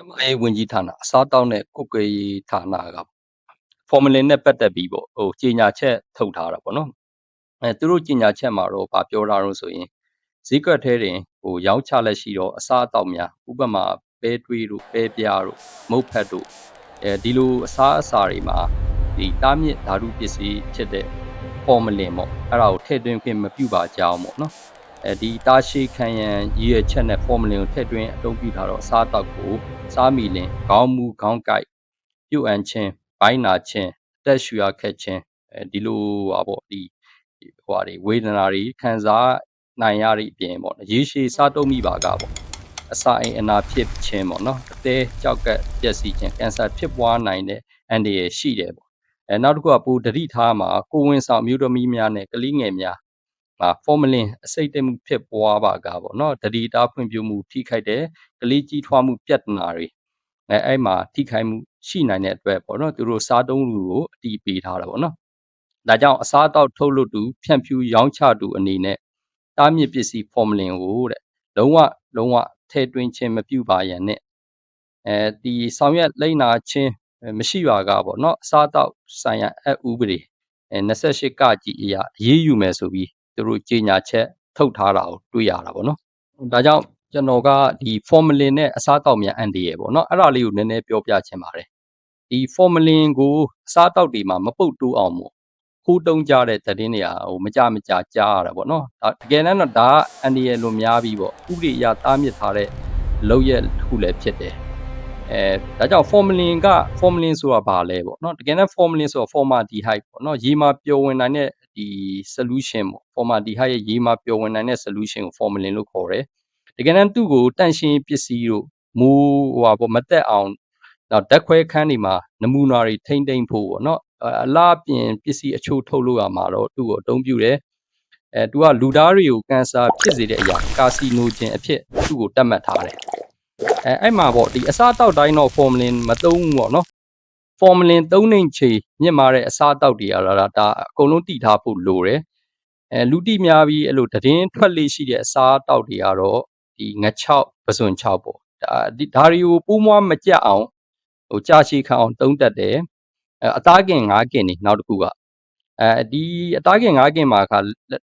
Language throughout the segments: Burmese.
ကျမရေးဝင်ကြီးဌာနအစားတောက်နဲ့ကုတ်ကရေးဌာနကဖော်မလင်နဲ့ပတ်သက်ပြီးပေါ့ဟိုကြေညာချက်ထုတ်ထားတာပေါ့နော်အဲသူတို့ကြေညာချက်မှာတော့ဗာပြောတာတော့ဆိုရင်ဈေးကွက်ထဲတွင်ဟိုရောင်းချလက်ရှိတော့အစားအသောက်များဥပမာပဲတွေးတို့ပဲပြားတို့မုတ်ဖက်တို့အဲဒီလိုအစားအစာတွေမှာဒီတားမြစ်ဓာတုပစ္စည်းဖြစ်တဲ့ဖော်မလင်ပေါ့အဲ့ဒါကိုထည့်သွင်းခွင့်မပြုပါကြောင်းပေါ့နော် အဲဒီတာရှိခံရန်ရည်ရချက်နဲ့ဖော်မလင်ကိုထည့်သွင်းအသုံးပြုထားတော့အစားအသောက်ကိုစားမီလင်ခေါင်းမူခေါင်းကိုက်ပြုတ်အန်ခြင်းဘိုင်းနာခြင်းအသက်ရှူရခက်ခြင်းအဲဒီလိုဟာပေါ့ဒီဟိုဟာတွေဝေဒနာတွေခံစားနိုင်ရတဲ့အပြင်ပေါ့ရေရှည်စားတုံးမိပါကပေါ့အစာအိမ်အနာဖြစ်ခြင်းပေါ့နော်အသေးကြောက်ကက်ပျက်စီးခြင်းကင်ဆာဖြစ်ပွားနိုင်တဲ့အန္တရာယ်ရှိတယ်ပေါ့အဲနောက်တစ်ခုကပူတတိထားမှာကိုဝင်ဆောင်မျိုးသမီးများနဲ့ကလေးငယ်များ အာဖော်မလင်အစိတ်တက်မှုဖြစ်ပွားပါကပေါ့နော်တတိတာဖွံ့ဖြိုးမှုထိခိုက်တဲ့ကလေးကြီးထွားမှုပြဿနာတွေအဲအဲ့မှာထိခိုက်မှုရှိနိုင်တဲ့အတွက်ပေါ့နော်သူတို့စားတုံးလူကိုအတီးပေးထားတာပေါ့နော်ဒါကြောင့်အစားအသောက်ထုတ်လုပ်သူဖြန့်ဖြူးရောင်းချသူအနေနဲ့တားမြစ်ပစ္စည်းဖော်မလင်ကိုတဲ့လုံးဝလုံးဝထဲတွင်းခြင်းမပြုပါရန်နဲ့အဲဒီဆောင်ရွက်လိမ့်နာခြင်းမရှိပါကပေါ့နော်အစားအသောက်ဆိုင်ရာအဥပဒေအဲ28ကကြည်အရာအရေးယူမယ်ဆိုပြီး သူတို့ကြေညာချက်ထုတ်ထားတာကိုတွေ့ရတာပေါ့နော်ဒါကြောင့်ကျွန်တော်ကဒီ formalin နဲ့အစားအသောက်များအန်ဒီရယ်ပေါ့နော်အဲ့ဒါလေးကိုနည်းနည်းပြောပြချင်ပါတယ်ဒီ formalin ကိုအစားအသောက်တွေမှာမပုတ်တိုးအောင်မို့ခိုးတုံးကြတဲ့သတင်းတွေကဟိုမကြမကြကြားရတာပေါ့နော်ဒါတကယ်တမ်းတော့ဒါကအန်ဒီရယ်လိုများပြီးပေါ့ဥပဒေအရတားမြစ်ထားတဲ့လောက်ရက်တစ်ခုလည်းဖြစ်တယ်အဲဒါကြောင့် formalin က formalin ဆိုတာဘာလဲပေါ့နော်တကယ်တမ်း formalin ဆိုတာ formaldehyde ပေါ့နော်ရေမှာပျော်ဝင်နိုင်တဲ့ ဒီ solution ပေါ့ formaldehyde ရဲ့ရေမှာပျော်ဝင်နိုင်တဲ့ solution ကို formalin လို့ခေါ်တယ်တကယ်တမ်းသူ့ကိုတန့်ရှင်းပစ္စည်းတို့မူဟိုဟာပေါ့မတက်အောင်တော့ဓာတ်ခွဲခန်းတွေမှာနမူနာတွေထိမ့်သိမ့်ဖို့ပေါ့နော်အလားပြင်ပစ္စည်းအချို့ထုတ်လို့ရမှာတော့သူ့ကိုအသုံးပြုတယ်အဲသူကလူသားတွေကိုကင်ဆာဖြစ်စေတဲ့အရာကာစီနိုဂျင်အဖြစ်သူ့ကိုတတ်မှတ်ထားတယ်အဲအဲ့မှာပေါ့ဒီအစားအသောက်တိုင်းတော့ formalin မသုံးဘူးပေါ့နော် formalin သုံးနေချေမြင့်မာတဲ့အစားအသောက်တွေအရာဒါဒါအကုန်လုံးတည်ထားဖို့လိုတယ်အဲလူတိများပြီးအဲ့လိုသတင်းထွက်လေးရှိတဲ့အစားအသောက်တွေကတော့ဒီင6ပစွန်6ပေါ့ဒါဒီဒါတွေကိုပိုးမွားမကြက်အောင်ဟိုကြာရှည်ခံအောင်တုံးတက်တယ်အဲအသားကင်၅ကင်နေနောက်တစ်ခုကအဲဒီအသားကင်၅ကင်မှာခါ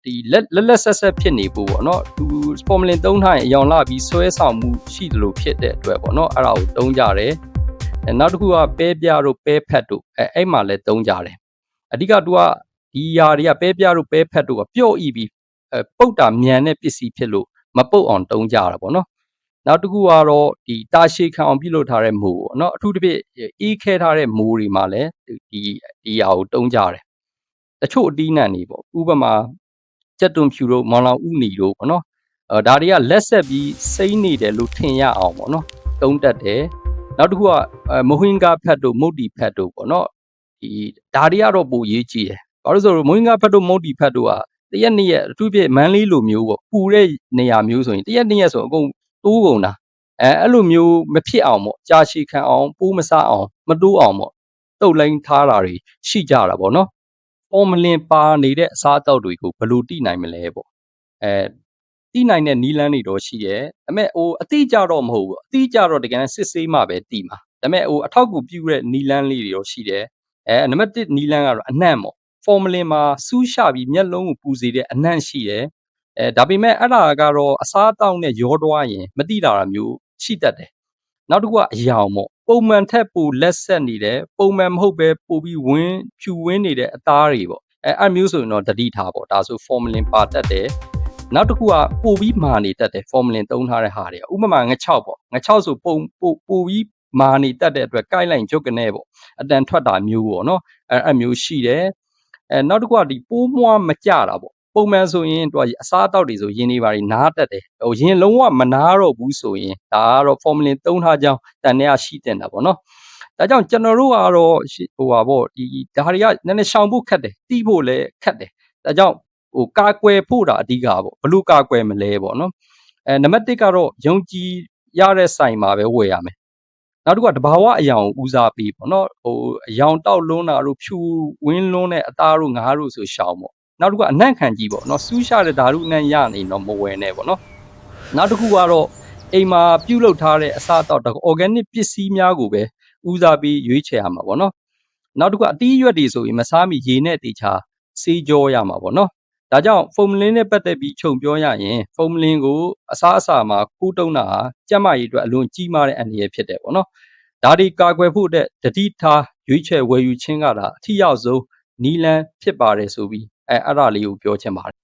ဒီလက်လက်လက်ဆက်ဆက်ဖြစ်နေဖို့ပေါ့နော်သူ formalin သုံးထားရင်အယောင်လာပြီးဆွဲဆောင်မှုရှိတယ်လို့ဖြစ်တဲ့အတွက်ပေါ့နော်အဲ့ဒါကိုတုံးကြတယ်အဲ နောက်တစ်ခုကပဲပြတို့ပဲဖက်တို့အဲအဲ့မှာလည်းတုံးကြတယ်အဓိကသူကဒီຢာတွေကပဲပြတို့ပဲဖက်တို့ကပျော့ဤပြီးအဲပုတ်တာမြန်တဲ့ပစ္စည်းဖြစ်လို့မပုတ်အောင်တုံးကြတာပေါ့နော်နောက်တစ်ခုကတော့ဒီတာရှည်ခံအောင်ပြုလုပ်ထားတဲ့မိုးပေါ့နော်အထူးသဖြင့်အေးခဲထားတဲ့မိုးတွေမှာလည်းဒီဒီຢာကိုတုံးကြတယ်တချို့အတီးနှံတွေပေါ့ဥပမာကြက်သွန်ဖြူတို့မောင်လောင်ဥနီတို့ပေါ့နော်အဲဒါတွေကလက်ဆက်ပြီးစိမ့်နေတယ်လို့ထင်ရအောင်ပေါ့နော်တုံးတက်တယ် နောက်တစ်ခုကမဟွင်ကာဖက်တို့မုတ်တီဖက်တို့ပေါ့နော်ဒီဒါတွေကတော့ပိုရေးကြည့်တယ်ဘာလို့ဆိုတော့မဟွင်ကာဖက်တို့မုတ်တီဖက်တို့ကတရက်နှစ်ရက်အထူးဖြင့်မန်းလေးလိုမျိုးပေါ့ပူတဲ့နေရာမျိုးဆိုရင်တရက်နှစ်ရက်ဆိုအကုန်တိုးကုန်တာအဲအဲ့လိုမျိုးမဖြစ်အောင်ပေါ့ကြာရှည်ခံအောင်ပိုးမဆအောင်မတိုးအောင်ပေါ့တုတ်လိုင်းထားတာတွေရှိကြတာပေါ့နော်ပေါ်မလင်ပါနေတဲ့အစားအသောက်တွေကိုဘယ်လိုတိနိုင်မလဲပေါ့အဲ တိနိုင်တဲ့နီလန်းတွေတော့ရှိတယ်ဒါပေမဲ့ဟိုအတိကြတော့မဟုတ်ဘူးအတိကြတော့တကယ်စစ်ဆေးမှပဲတိမှာဒါပေမဲ့ဟိုအထောက်ကူပြုတဲ့နီလန်းလေးတွေတော့ရှိတယ်အဲနံပါတ်1နီလန်းကတော့အနှံ့ပေါ့ဖော်မလင်မှာစူးရှပြီးမျက်လုံးကိုပူစေတဲ့အနှံ့ရှိတယ်အဲဒါပေမဲ့အဲ့ဒါကတော့အစားအသောက်နဲ့ရောသွားရင်မတိတာမျိုးရှိတတ်တယ်နောက်တစ်ခုကအယောင်ပေါ့ပုံမှန်ထက်ပိုလက်ဆက်နေတယ်ပုံမှန်မဟုတ်ပဲပိုပြီးဝင်းဖြူဝင်းနေတဲ့အသားတွေပေါ့အဲအဲ့မျိုးဆိုရင်တော့တတိထားပေါ့ဒါဆို formalin ပါတတ်တယ် နောက်တစ်ခုကပိုပြီးမာနေတတ်တယ် formalin သုံးထားတဲ့ဟာတွေဥပမာင6ပေါ့င6ဆိုပုံပိုပိုပြီးမာနေတတ်တဲ့အတွက်ကိုက်လိုက်ချုပ်ကနေပေါ့အတန်ထွက်တာမျိုးပေါ့နော်အဲအဲ့မျိုးရှိတယ်အဲနောက်တစ်ခုကဒီပိုးမွားမကြတာပေါ့ပုံမှန်ဆိုရင်သူကအစားအသောက်တွေဆိုရင်နေပါတွေနားတက်တယ်ဟိုရင်လုံးဝမနားတော့ဘူးဆိုရင်ဒါကတော့ formalin သုံးထားကြောင်းတန်တဲ့ရှိတင်တာပေါ့နော်ဒါကြောင့်ကျွန်တော်တို့ကတော့ဟိုပါပေါ့ဒီဒါတွေကနည်းနည်းရှောင်ဖို့ခက်တယ်တီးဖို့လည်းခက်တယ်ဒါကြောင့် ဟိုကာကွယ်ဖို့တာအဓိကပေါ့ဘလို့ကာကွယ်မလဲပေါ့နော်အဲနံပါတ်1ကတော့ယုံကြည်ရတဲ့ဆိုင်မှာပဲဝယ်ရမယ်နောက်တစ်ခုကတဘာဝအယောင်ဦးစားပေးပေါ့နော်ဟိုအယောင်တောက်လွန်းတာတို့ဖြူဝင်းလွန်းတဲ့အသားတို့ငါးတို့ဆိုရှောင်ပေါ့နောက်တစ်ခုကအနံ့ခံကြီးပေါ့နော်စူးရှတဲ့ဓာတုအနံ့ရနေတော့မဝယ်နဲ့ပေါ့နော်နောက်တစ်ခုကတော့အိမ်မှာပြုလုပ်ထားတဲ့အစားအသောက်တော့ organic ပစ္စည်းများကိုပဲဦးစားပြီးရွေးချယ်ရမှာပေါ့နော်နောက်တစ်ခုကအသီးအရွက်တွေဆိုရင်မစားမီရေနဲ့တေချာစေးကြောရမှာပေါ့နော် ဒါကြောင့် formalin နဲ့ပတ်သက်ပြီးခြုံပြောရရင် formalin ကိုအစားအစာမှာကူးတုံးတာဟာကျန်းမာရေးအတွက်အလွန်ကြီးမားတဲ့အန္တရာယ်ဖြစ်တယ်ပေါ့နော်ဒါဒီကာကွယ်ဖို့အတွက်တတိထားရွေးချယ်ဝယ်ယူခြင်းကဒါအထီရောက်ဆုံးနီလန်းဖြစ်ပါတယ်ဆိုပြီးအဲအဲ့ဒါလေးကိုပြောချင်ပါတယ်